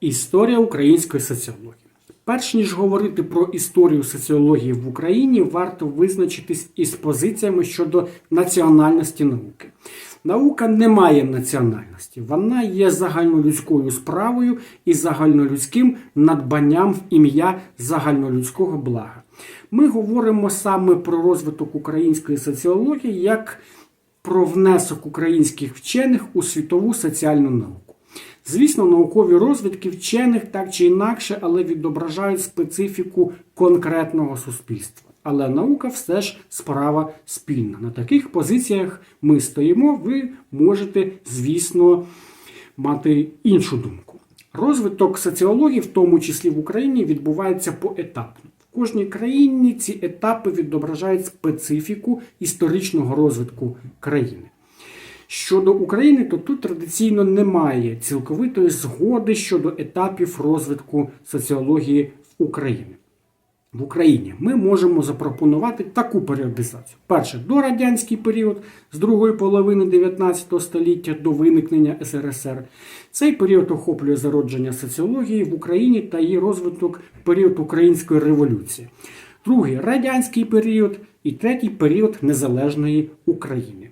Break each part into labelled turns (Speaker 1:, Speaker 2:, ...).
Speaker 1: Історія української соціології. Перш ніж говорити про історію соціології в Україні, варто визначитись із позиціями щодо національності науки. Наука не має національності, вона є загальнолюдською справою і загальнолюдським надбанням в ім'я загальнолюдського блага. Ми говоримо саме про розвиток української соціології як про внесок українських вчених у світову соціальну науку. Звісно, наукові розвідки вчених так чи інакше, але відображають специфіку конкретного суспільства. Але наука все ж справа спільна. На таких позиціях ми стоїмо. Ви можете, звісно, мати іншу думку. Розвиток соціології, в тому числі в Україні, відбувається поетапно. В кожній країні ці етапи відображають специфіку історичного розвитку країни. Щодо України, то тут традиційно немає цілковитої згоди щодо етапів розвитку соціології в Україні. В Україні ми можемо запропонувати таку періодизацію. Перше, дорадянський період з другої половини 19 століття до виникнення СРСР. Цей період охоплює зародження соціології в Україні та її розвиток період Української революції. Другий радянський період і третій період незалежної України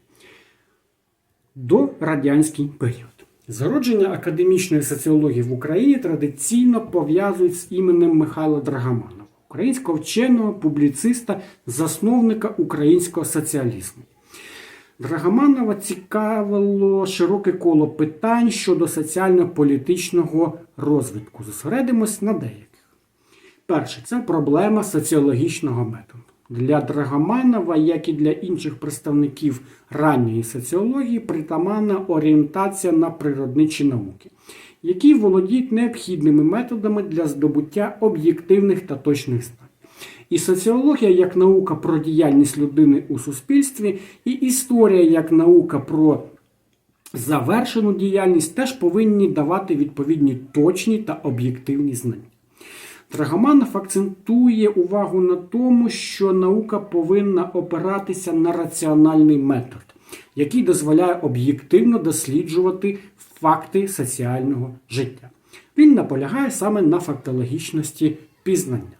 Speaker 1: до радянський період. Зародження академічної соціології в Україні традиційно пов'язують з іменем Михайла Драгоманова, українського вченого, публіциста, засновника українського соціалізму. Драгоманова цікавило широке коло питань щодо соціально-політичного розвитку. Зосередимось на деяких. Перше, це проблема соціологічного методу. Для Драгоманова, як і для інших представників ранньої соціології, притаманна орієнтація на природничі науки, які володіють необхідними методами для здобуття об'єктивних та точних знань. І соціологія як наука про діяльність людини у суспільстві, і історія як наука про завершену діяльність теж повинні давати відповідні точні та об'єктивні знання. Драгоманов акцентує увагу на тому, що наука повинна опиратися на раціональний метод, який дозволяє об'єктивно досліджувати факти соціального життя. Він наполягає саме на фактологічності пізнання.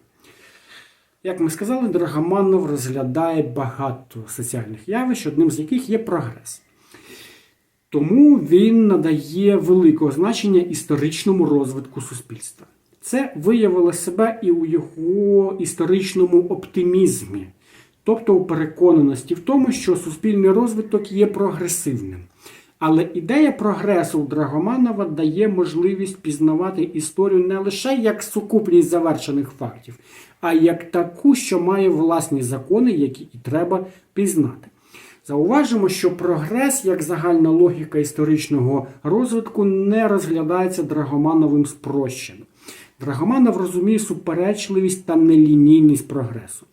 Speaker 1: Як ми сказали, Драгоманов розглядає багато соціальних явищ, одним з яких є прогрес. Тому він надає великого значення історичному розвитку суспільства. Це виявило себе і у його історичному оптимізмі, тобто у переконаності в тому, що суспільний розвиток є прогресивним. Але ідея прогресу у Драгоманова дає можливість пізнавати історію не лише як сукупність завершених фактів, а як таку, що має власні закони, які і треба пізнати. Зауважимо, що прогрес як загальна логіка історичного розвитку не розглядається Драгомановим спрощено. Драгоманов розуміє суперечливість та нелінійність прогресу.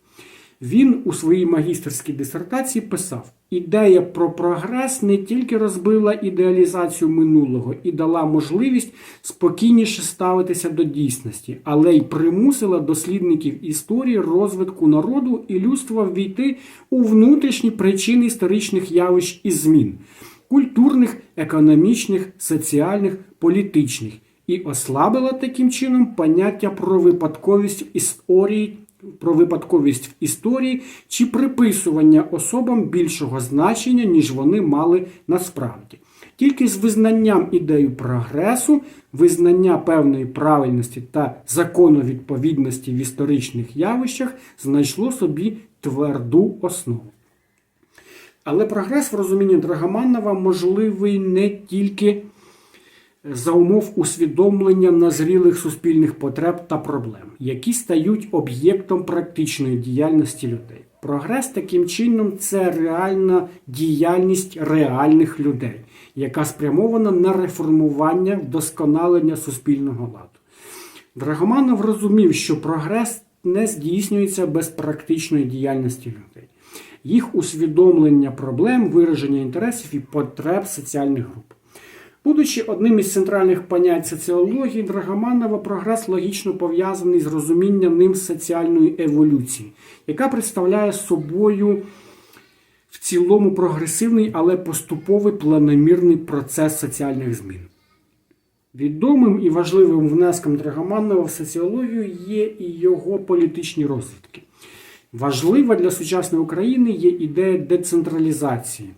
Speaker 1: Він у своїй магістерській дисертації писав: ідея про прогрес не тільки розбила ідеалізацію минулого і дала можливість спокійніше ставитися до дійсності, але й примусила дослідників історії розвитку народу і людства ввійти у внутрішні причини історичних явищ і змін культурних, економічних, соціальних, політичних і ослабила таким чином поняття про випадковість в історії, про випадковість в історії чи приписування особам більшого значення, ніж вони мали насправді. Тільки з визнанням ідеї прогресу, визнання певної правильності та законовідповідності в історичних явищах знайшло собі тверду основу. Але прогрес в розумінні Драгоманова можливий не тільки за умов усвідомлення назрілих суспільних потреб та проблем, які стають об'єктом практичної діяльності людей. Прогрес таким чином це реальна діяльність реальних людей, яка спрямована на реформування вдосконалення суспільного ладу. Драгоманов розумів, що прогрес не здійснюється без практичної діяльності людей, їх усвідомлення проблем, вираження інтересів і потреб соціальних груп. Будучи одним із центральних понять соціології, Драгоманова прогрес логічно пов'язаний з розумінням ним соціальної еволюції, яка представляє собою в цілому прогресивний, але поступовий планомірний процес соціальних змін. Відомим і важливим внеском Драгоманова в соціологію є і його політичні розвитки. Важлива для сучасної України є ідея децентралізації,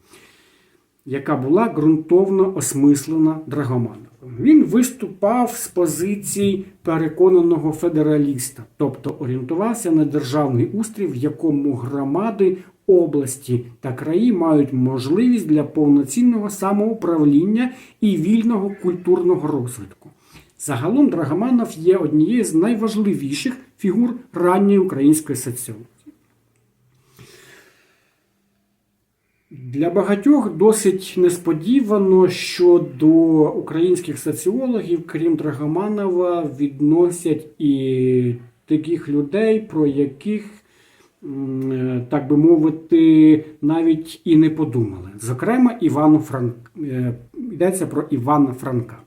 Speaker 1: яка була ґрунтовно осмислена Драгомановим. Він виступав з позицій переконаного федераліста, тобто орієнтувався на державний устрій, в якому громади, області та краї мають можливість для повноцінного самоуправління і вільного культурного розвитку. Загалом Драгоманов є однією з найважливіших фігур ранньої української соціології. Для багатьох досить несподівано, що до українських соціологів, крім Драгоманова, відносять і таких людей, про яких, е, так би мовити, навіть і не подумали. Зокрема, Івану Франк... е, йдеться про Івана Франка,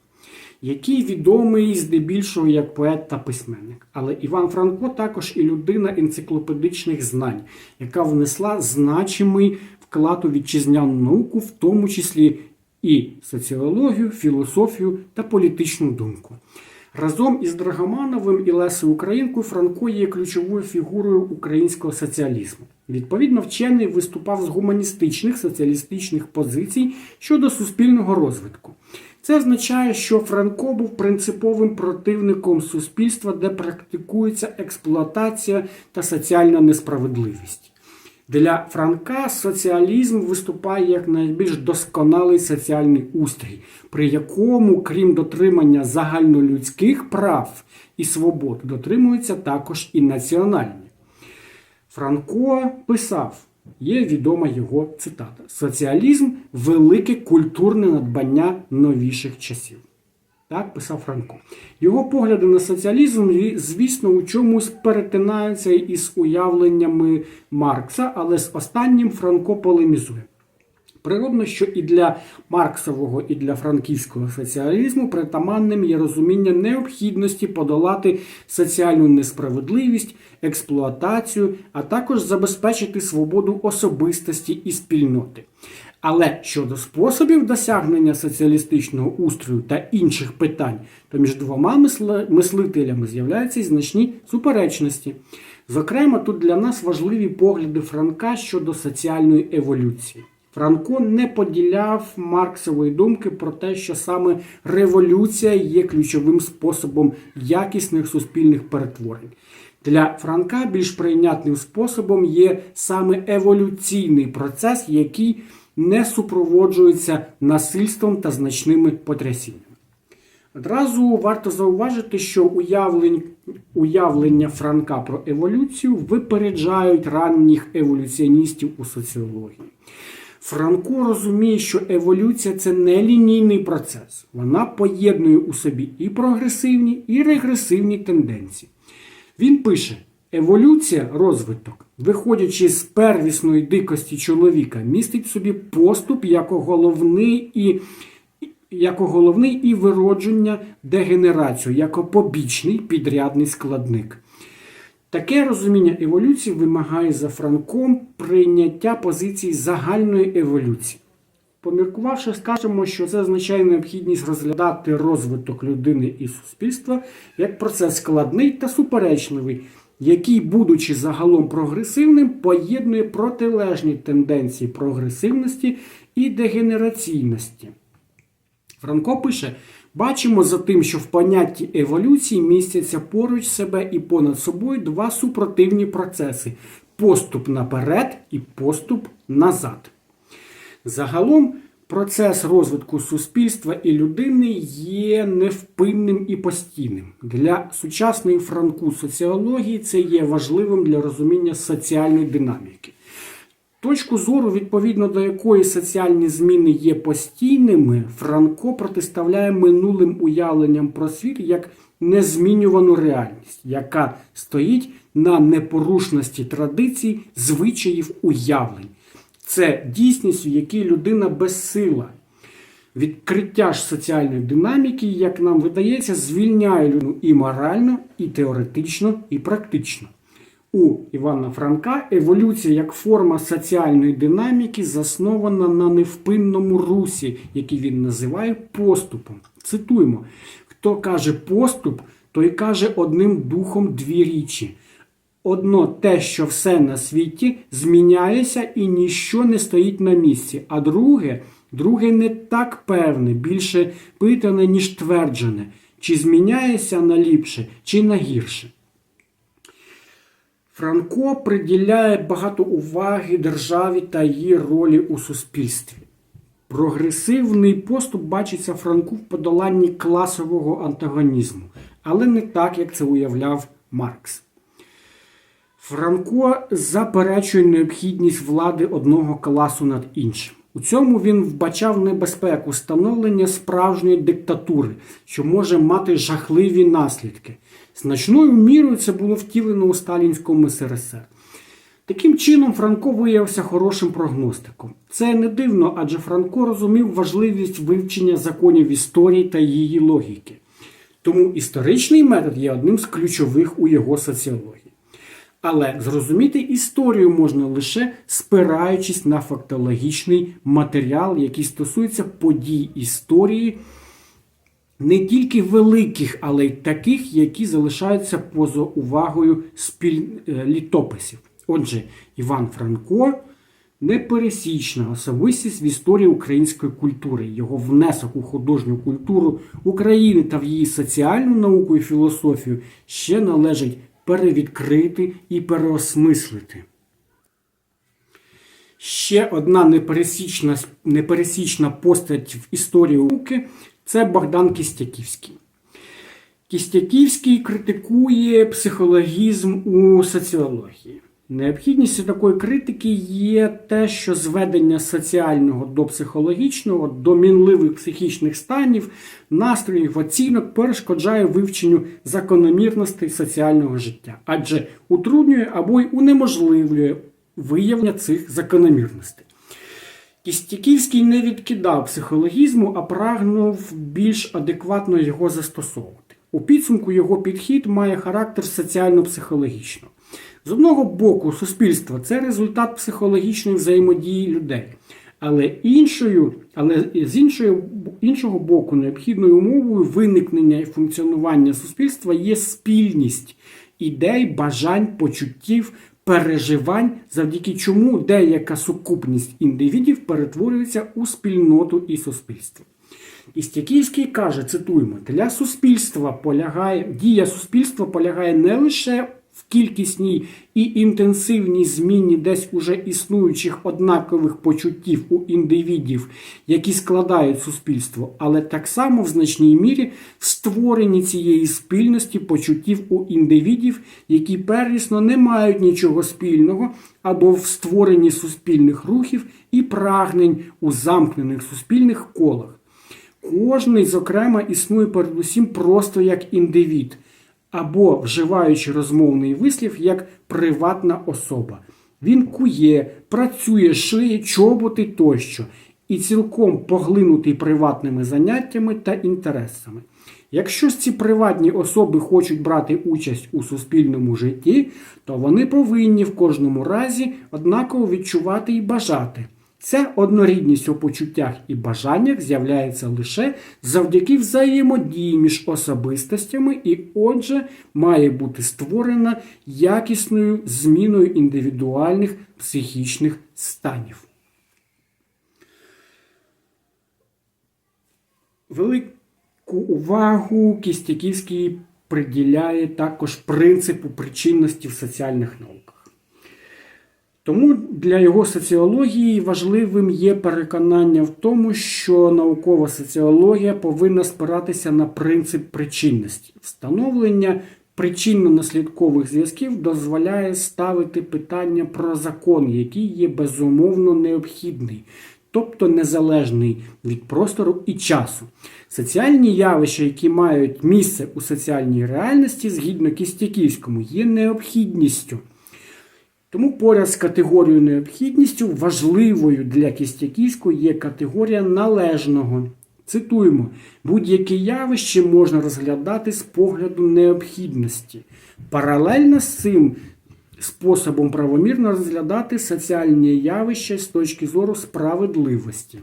Speaker 1: який відомий здебільшого як поет та письменник. Але Іван Франко також і людина енциклопедичних знань, яка внесла значимий вклад у вітчизняну науку, в тому числі і соціологію, філософію та політичну думку. Разом із Драгомановим і Лесою Українкою Франко є ключовою фігурою українського соціалізму. Відповідно, вчений виступав з гуманістичних соціалістичних позицій щодо суспільного розвитку. Це означає, що Франко був принциповим противником суспільства, де практикується експлуатація та соціальна несправедливість. Для Франка соціалізм виступає як найбільш досконалий соціальний устрій, при якому, крім дотримання загальнолюдських прав і свобод, дотримуються також і національні. Франко писав, є відома його цитата: Соціалізм велике культурне надбання новіших часів. Так писав Франко. Його погляди на соціалізм, звісно, у чомусь перетинаються із уявленнями Маркса, але з останнім Франко полемізує. Природно, що і для Марксового, і для франківського соціалізму притаманним є розуміння необхідності подолати соціальну несправедливість, експлуатацію, а також забезпечити свободу особистості і спільноти. Але щодо способів досягнення соціалістичного устрою та інших питань, то між двома мислителями з'являються значні суперечності. Зокрема, тут для нас важливі погляди Франка щодо соціальної еволюції. Франко не поділяв Марксової думки про те, що саме революція є ключовим способом якісних суспільних перетворень. Для Франка більш прийнятним способом є саме еволюційний процес, який не супроводжується насильством та значними потрясіннями. Одразу варто зауважити, що уявлень, уявлення Франка про еволюцію випереджають ранніх еволюціоністів у соціології. Франко розуміє, що еволюція це не лінійний процес. Вона поєднує у собі і прогресивні, і регресивні тенденції. Він пише: еволюція, розвиток, виходячи з первісної дикості чоловіка, містить собі поступ як головний і як головний і виродження дегенерацію, як побічний підрядний складник. Таке розуміння еволюції вимагає за Франком прийняття позиції загальної еволюції. Поміркувавши, скажемо, що це означає необхідність розглядати розвиток людини і суспільства як процес складний та суперечливий, який, будучи загалом прогресивним, поєднує протилежні тенденції прогресивності і дегенераційності. Франко пише: бачимо за тим, що в понятті еволюції містяться поруч себе і понад собою два супротивні процеси: поступ наперед і поступ назад. Загалом, процес розвитку суспільства і людини є невпинним і постійним. Для сучасної франку соціології це є важливим для розуміння соціальної динаміки. Точку зору, відповідно до якої соціальні зміни є постійними, Франко протиставляє минулим уявленням про світ як незмінювану реальність, яка стоїть на непорушності традицій, звичаїв уявлень. Це дійсність, в якій людина безсила. Відкриття ж соціальної динаміки, як нам видається, звільняє людину і морально, і теоретично, і практично. У Івана Франка еволюція як форма соціальної динаміки заснована на невпинному русі, який він називає поступом. Цитуємо: Хто каже поступ, той каже одним духом дві річі. Одно те, що все на світі зміняється і ніщо не стоїть на місці. А друге, друге не так певне, більше питане, ніж тверджене, чи зміняється на ліпше, чи на гірше. Франко приділяє багато уваги державі та її ролі у суспільстві. Прогресивний поступ бачиться Франку в подоланні класового антагонізму, але не так, як це уявляв Маркс. Франко заперечує необхідність влади одного класу над іншим. У цьому він вбачав небезпеку становлення справжньої диктатури, що може мати жахливі наслідки. Значною мірою це було втілено у сталінському СРСР. Таким чином, Франко виявився хорошим прогностиком. Це не дивно, адже Франко розумів важливість вивчення законів історії та її логіки. Тому історичний метод є одним з ключових у його соціології. Але зрозуміти історію можна лише спираючись на фактологічний матеріал, який стосується подій історії, не тільки великих, але й таких, які залишаються поза увагою спіль... е, літописів. Отже, Іван Франко непересічна особистість в історії української культури. Його внесок у художню культуру України та в її соціальну науку і філософію ще належить перевідкрити і переосмислити. Ще одна непересічна, непересічна постать в історії науки це Богдан Кістяківський. Кістяківський критикує психологізм у соціології. Необхідністю такої критики є те, що зведення соціального до психологічного, до мінливих психічних станів, настроїв, оцінок перешкоджає вивченню закономірностей соціального життя, адже утруднює або й унеможливлює виявлення цих закономірностей. Кістяківський не відкидав психологізму, а прагнув більш адекватно його застосовувати. У підсумку його підхід має характер соціально-психологічного. З одного боку, суспільство це результат психологічної взаємодії людей. Але іншою, але з іншої, іншого боку, необхідною умовою виникнення і функціонування суспільства є спільність ідей, бажань, почуттів, переживань, завдяки чому деяка сукупність індивідів перетворюється у спільноту і суспільство. Істяківський каже, цитуємо, для суспільства полягає, дія суспільства полягає не лише в кількісній і інтенсивній зміні десь уже існуючих однакових почуттів у індивідів, які складають суспільство, але так само в значній мірі в створенні цієї спільності почуттів у індивідів, які первісно не мають нічого спільного, або в створенні суспільних рухів і прагнень у замкнених суспільних колах. Кожний, зокрема, існує передусім просто як індивід, або вживаючи розмовний вислів як приватна особа. Він кує, працює, шиє, чоботи тощо, і цілком поглинутий приватними заняттями та інтересами. Якщо ж ці приватні особи хочуть брати участь у суспільному житті, то вони повинні в кожному разі однаково відчувати і бажати. Ця однорідність у почуттях і бажаннях з'являється лише завдяки взаємодії між особистостями і, отже, має бути створена якісною зміною індивідуальних психічних станів. Велику увагу Кістяківський приділяє також принципу причинності в соціальних науках. Тому для його соціології важливим є переконання в тому, що наукова соціологія повинна спиратися на принцип причинності. Встановлення причинно-наслідкових зв'язків дозволяє ставити питання про закон, який є безумовно необхідний, тобто незалежний від простору і часу. Соціальні явища, які мають місце у соціальній реальності, згідно Кістяківському, є необхідністю. Тому поряд з категорією необхідністю важливою для Кістяківського є категорія належного. Цитуємо, будь-яке явище можна розглядати з погляду необхідності. Паралельно з цим способом правомірно розглядати соціальні явища з точки зору справедливості.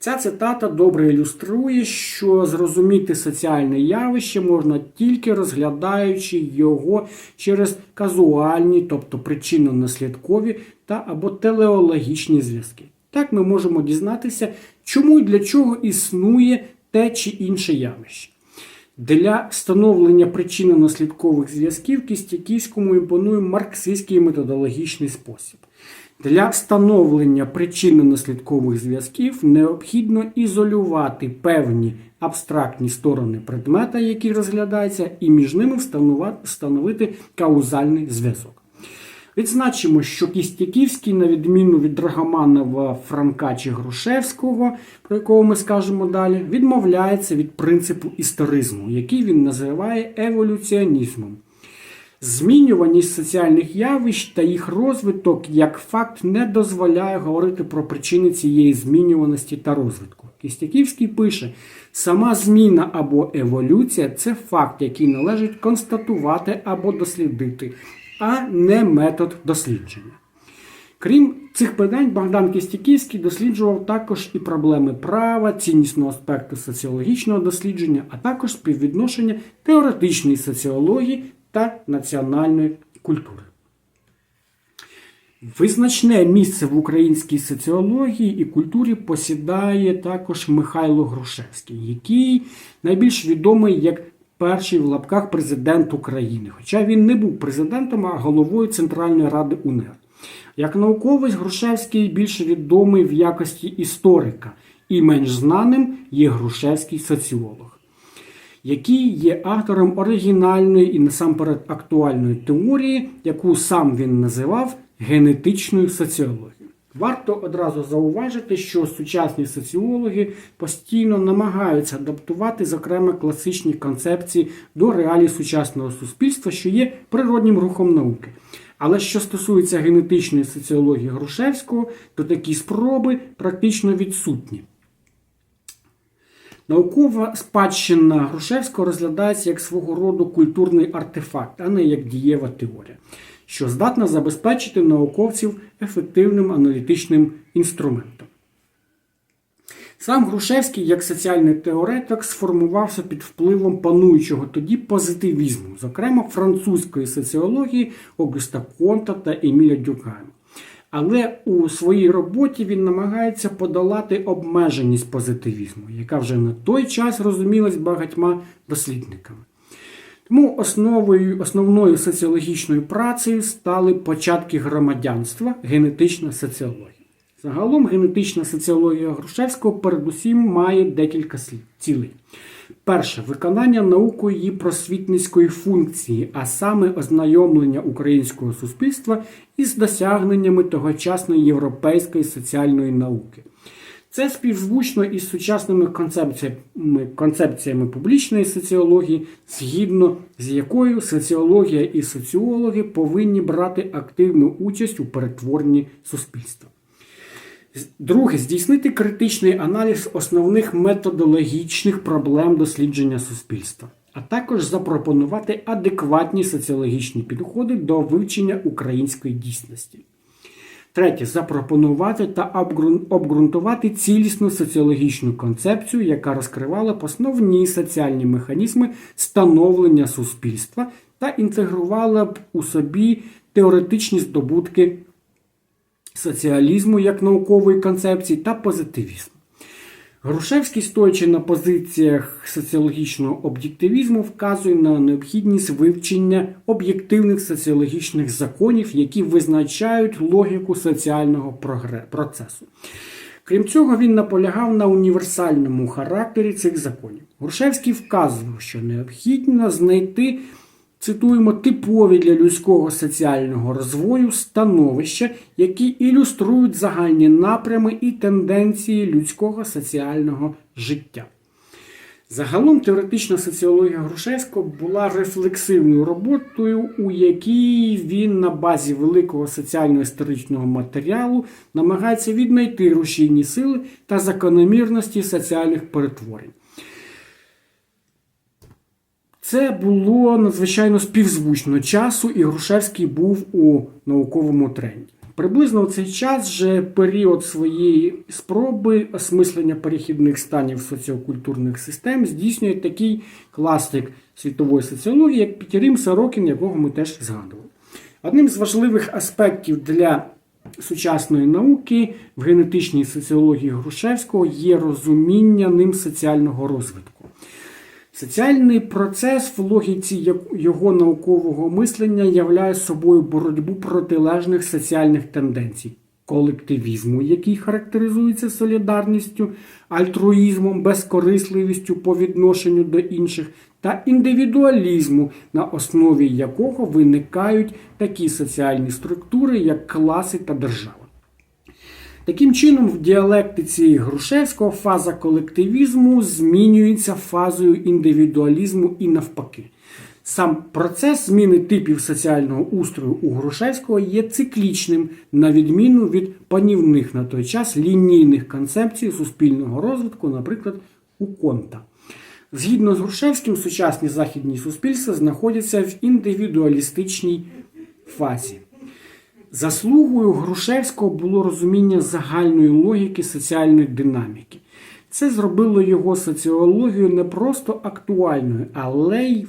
Speaker 1: Ця цитата добре ілюструє, що зрозуміти соціальне явище можна тільки розглядаючи його через казуальні, тобто причинно-наслідкові та або телеологічні зв'язки. Так ми можемо дізнатися, чому і для чого існує те чи інше явище. Для встановлення причинно-наслідкових зв'язків Кістяківському імпонує марксистський методологічний спосіб. Для встановлення причинно-наслідкових зв'язків необхідно ізолювати певні абстрактні сторони предмета, які розглядаються, і між ними встановити каузальний зв'язок. Відзначимо, що Кістяківський, на відміну від Драгоманова, Франка чи Грушевського, про якого ми скажемо далі, відмовляється від принципу історизму, який він називає еволюціонізмом. Змінюваність соціальних явищ та їх розвиток як факт не дозволяє говорити про причини цієї змінюваності та розвитку. Кістяківський пише: сама зміна або еволюція це факт, який належить констатувати або дослідити, а не метод дослідження. Крім цих питань, Богдан Кістяківський досліджував також і проблеми права, ціннісного аспекту соціологічного дослідження, а також співвідношення теоретичної соціології та національної культури. Визначне місце в українській соціології і культурі посідає також Михайло Грушевський, який найбільш відомий як перший в лапках президент України. Хоча він не був президентом, а головою Центральної ради УНР. Як науковець, Грушевський більше відомий в якості історика, і менш знаним є Грушевський соціолог, який є автором оригінальної і насамперед актуальної теорії, яку сам він називав генетичною соціологією. Варто одразу зауважити, що сучасні соціологи постійно намагаються адаптувати, зокрема, класичні концепції до реалій сучасного суспільства, що є природнім рухом науки. Але що стосується генетичної соціології Грушевського, то такі спроби практично відсутні. Наукова спадщина Грушевського розглядається як свого роду культурний артефакт, а не як дієва теорія, що здатна забезпечити науковців ефективним аналітичним інструментом. Сам Грушевський, як соціальний теоретик, сформувався під впливом пануючого тоді позитивізму, зокрема французької соціології Огюста Конта та Еміля Дюкана. Але у своїй роботі він намагається подолати обмеженість позитивізму, яка вже на той час розумілась багатьма дослідниками. Тому основою, основною соціологічною працею стали початки громадянства, генетична соціологія. Загалом генетична соціологія Грушевського передусім має декілька цілей. Перше виконання наукою її просвітницької функції, а саме ознайомлення українського суспільства із досягненнями тогочасної європейської соціальної науки. Це співзвучно із сучасними концепціями, концепціями публічної соціології, згідно з якою соціологія і соціологи повинні брати активну участь у перетворенні суспільства. Друге, здійснити критичний аналіз основних методологічних проблем дослідження суспільства, а також запропонувати адекватні соціологічні підходи до вивчення української дійсності. Третє, запропонувати та обґрунтувати цілісну соціологічну концепцію, яка розкривала основні соціальні механізми становлення суспільства та інтегрувала б у собі теоретичні здобутки соціалізму як наукової концепції та позитивізму. Грушевський, стоячи на позиціях соціологічного об'єктивізму, вказує на необхідність вивчення об'єктивних соціологічних законів, які визначають логіку соціального процесу. Крім цього, він наполягав на універсальному характері цих законів. Грушевський вказував, що необхідно знайти цитуємо, типові для людського соціального розвою становища, які ілюструють загальні напрями і тенденції людського соціального життя. Загалом теоретична соціологія Грушевського була рефлексивною роботою, у якій він на базі великого соціально-історичного матеріалу намагається віднайти рушійні сили та закономірності соціальних перетворень. Це було надзвичайно співзвучно часу, і Грушевський був у науковому тренді. Приблизно в цей час же період своєї спроби осмислення перехідних станів соціокультурних систем здійснює такий класик світової соціології, як Пітерім Сорокін, якого ми теж згадували. Одним з важливих аспектів для сучасної науки в генетичній соціології Грушевського є розуміння ним соціального розвитку. Соціальний процес в логіці його наукового мислення являє собою боротьбу протилежних соціальних тенденцій. Колективізму, який характеризується солідарністю, альтруїзмом, безкорисливістю по відношенню до інших, та індивідуалізму, на основі якого виникають такі соціальні структури, як класи та держава. Таким чином, в діалектиці Грушевського фаза колективізму змінюється фазою індивідуалізму і навпаки. Сам процес зміни типів соціального устрою у Грушевського є циклічним, на відміну від панівних на той час лінійних концепцій суспільного розвитку, наприклад, у Конта. Згідно з Грушевським, сучасні західні суспільства знаходяться в індивідуалістичній фазі. Заслугою Грушевського було розуміння загальної логіки соціальної динаміки. Це зробило його соціологію не просто актуальною, але й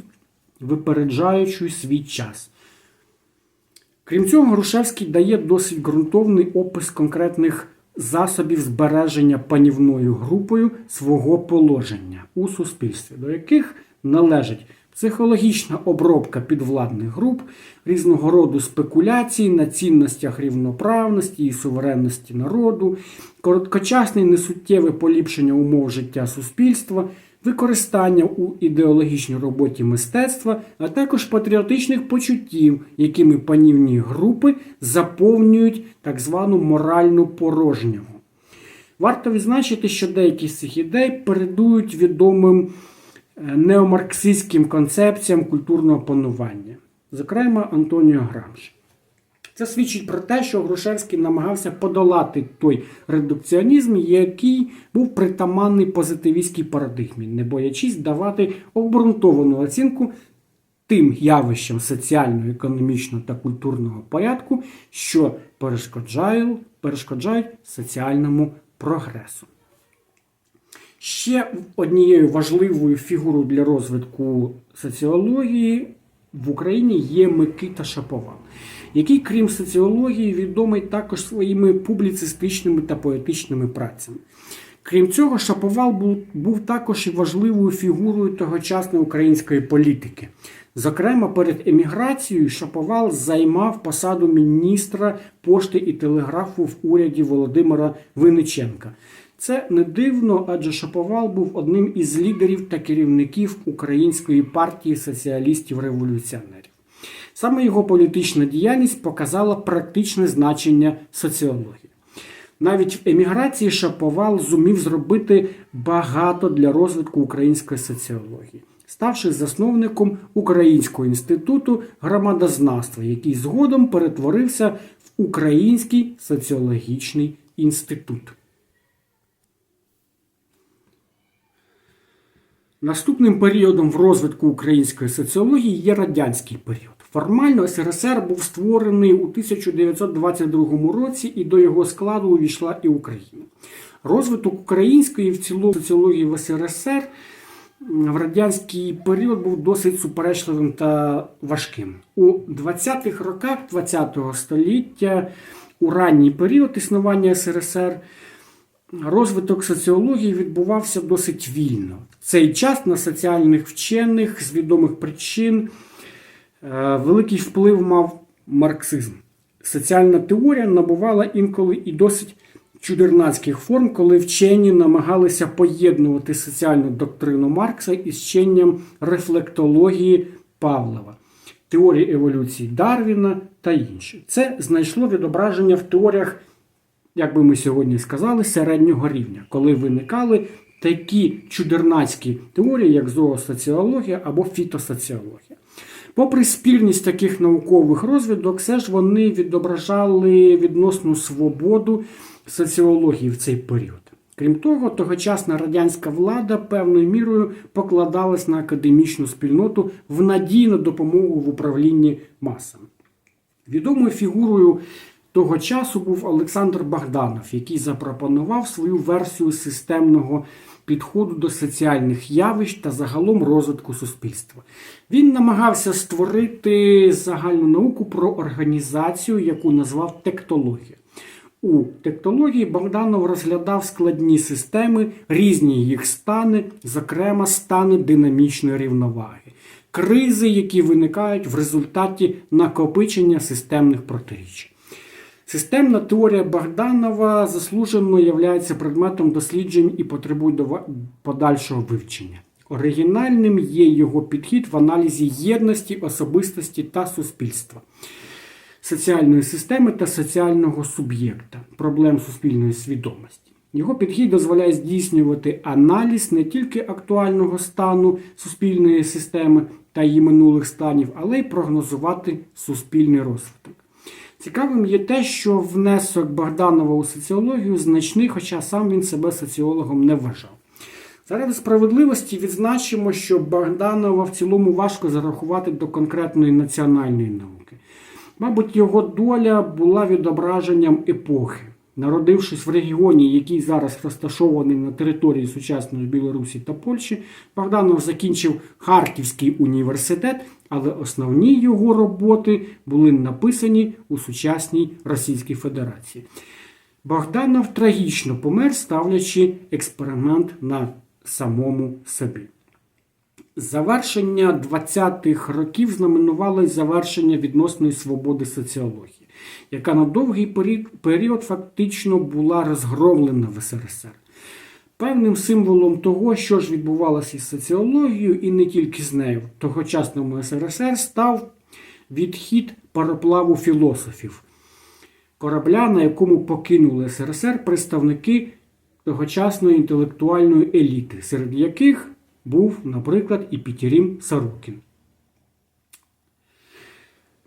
Speaker 1: випереджаючою свій час. Крім цього, Грушевський дає досить ґрунтовний опис конкретних засобів збереження панівною групою свого положення у суспільстві, до яких належить психологічна обробка підвладних груп, різного роду спекуляції на цінностях рівноправності і суверенності народу, короткочасне несуттєве поліпшення умов життя суспільства, використання у ідеологічній роботі мистецтва, а також патріотичних почуттів, якими панівні групи заповнюють так звану моральну порожнього. Варто відзначити, що деякі з цих ідей передують відомим неомарксистським концепціям культурного панування, зокрема Антоніо Грамші. Це свідчить про те, що Грушевський намагався подолати той редукціонізм, який був притаманний позитивістській парадигмі, не боячись давати обґрунтовану оцінку тим явищам соціального, економічного та культурного порядку, що перешкоджають, перешкоджають соціальному прогресу. Ще однією важливою фігурою для розвитку соціології в Україні є Микита Шаповал, який, крім соціології, відомий також своїми публіцистичними та поетичними працями. Крім цього, Шаповал був, був також і важливою фігурою тогочасної української політики. Зокрема, перед еміграцією Шаповал займав посаду міністра пошти і телеграфу в уряді Володимира Винниченка. Це не дивно, адже Шаповал був одним із лідерів та керівників Української партії соціалістів-революціонерів. Саме його політична діяльність показала практичне значення соціології. Навіть в еміграції Шаповал зумів зробити багато для розвитку української соціології, ставши засновником Українського інституту громадознавства, який згодом перетворився в Український соціологічний інститут. Наступним періодом в розвитку української соціології є радянський період. Формально СРСР був створений у 1922 році, і до його складу увійшла і Україна. Розвиток української в цілому соціології в СРСР в радянський період був досить суперечливим та важким. У 20-х роках ХХ століття, у ранній період існування СРСР, розвиток соціології відбувався досить вільно. Цей час на соціальних вчених з відомих причин е, великий вплив мав марксизм. Соціальна теорія набувала інколи і досить чудернацьких форм, коли вчені намагалися поєднувати соціальну доктрину Маркса із вченням рефлектології Павлова, теорії еволюції Дарвіна та інші. Це знайшло відображення в теоріях як би ми сьогодні сказали, середнього рівня, коли виникали такі чудернацькі теорії, як зоосоціологія або фітосоціологія. Попри спільність таких наукових розвідок, все ж вони відображали відносну свободу соціології в цей період. Крім того, тогочасна радянська влада певною мірою покладалась на академічну спільноту в надії на допомогу в управлінні масами. Відомою фігурою того часу був Олександр Богданов, який запропонував свою версію системного підходу до соціальних явищ та загалом розвитку суспільства. Він намагався створити загальну науку про організацію, яку назвав тектологія. У тектології Богданов розглядав складні системи, різні їх стани, зокрема стани динамічної рівноваги, кризи, які виникають в результаті накопичення системних протиріч. Системна теорія Богданова заслужено є предметом досліджень і потребує подальшого вивчення. Оригінальним є його підхід в аналізі єдності, особистості та суспільства соціальної системи та соціального суб'єкта, проблем суспільної свідомості. Його підхід дозволяє здійснювати аналіз не тільки актуального стану суспільної системи та її минулих станів, але й прогнозувати суспільний розвиток. Цікавим є те, що внесок Богданова у соціологію значний, хоча сам він себе соціологом не вважав. Заради справедливості відзначимо, що Богданова в цілому важко зарахувати до конкретної національної науки. Мабуть, його доля була відображенням епохи. Народившись в регіоні, який зараз розташований на території сучасної Білорусі та Польщі, Богданов закінчив Харківський університет, але основні його роботи були написані у сучасній Російській Федерації. Богданов трагічно помер, ставлячи експеримент на самому собі. Завершення 20-х років знаменувало завершення відносної свободи соціології, яка на довгий період фактично була розгромлена в СРСР. Певним символом того, що ж відбувалося із соціологією, і не тільки з нею, в тогочасному СРСР став відхід пароплаву філософів, корабля, на якому покинули СРСР представники тогочасної інтелектуальної еліти, серед яких був, наприклад, і Пітірім Сорокін.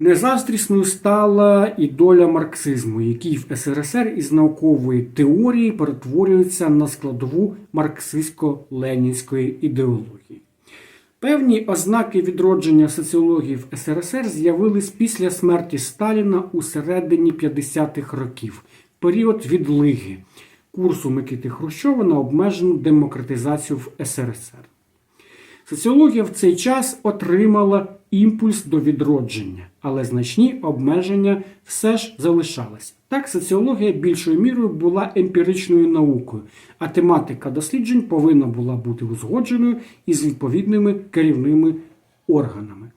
Speaker 1: Незастрісною стала і доля марксизму, який в СРСР із наукової теорії перетворюється на складову марксистсько-ленінської ідеології. Певні ознаки відродження соціології в СРСР з'явились після смерті Сталіна у середині 50-х років, період відлиги курсу Микити Хрущова на обмежену демократизацію в СРСР. Соціологія в цей час отримала імпульс до відродження, але значні обмеження все ж залишалися. Так, соціологія більшою мірою була емпіричною наукою, а тематика досліджень повинна була бути узгодженою із відповідними керівними органами.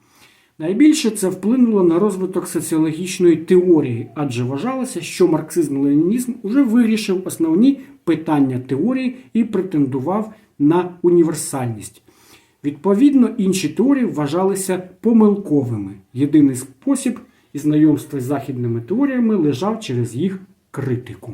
Speaker 1: Найбільше це вплинуло на розвиток соціологічної теорії, адже вважалося, що марксизм-ленінізм уже вирішив основні питання теорії і претендував на універсальність. Відповідно, інші теорії вважалися помилковими. Єдиний спосіб і знайомства з західними теоріями лежав через їх критику.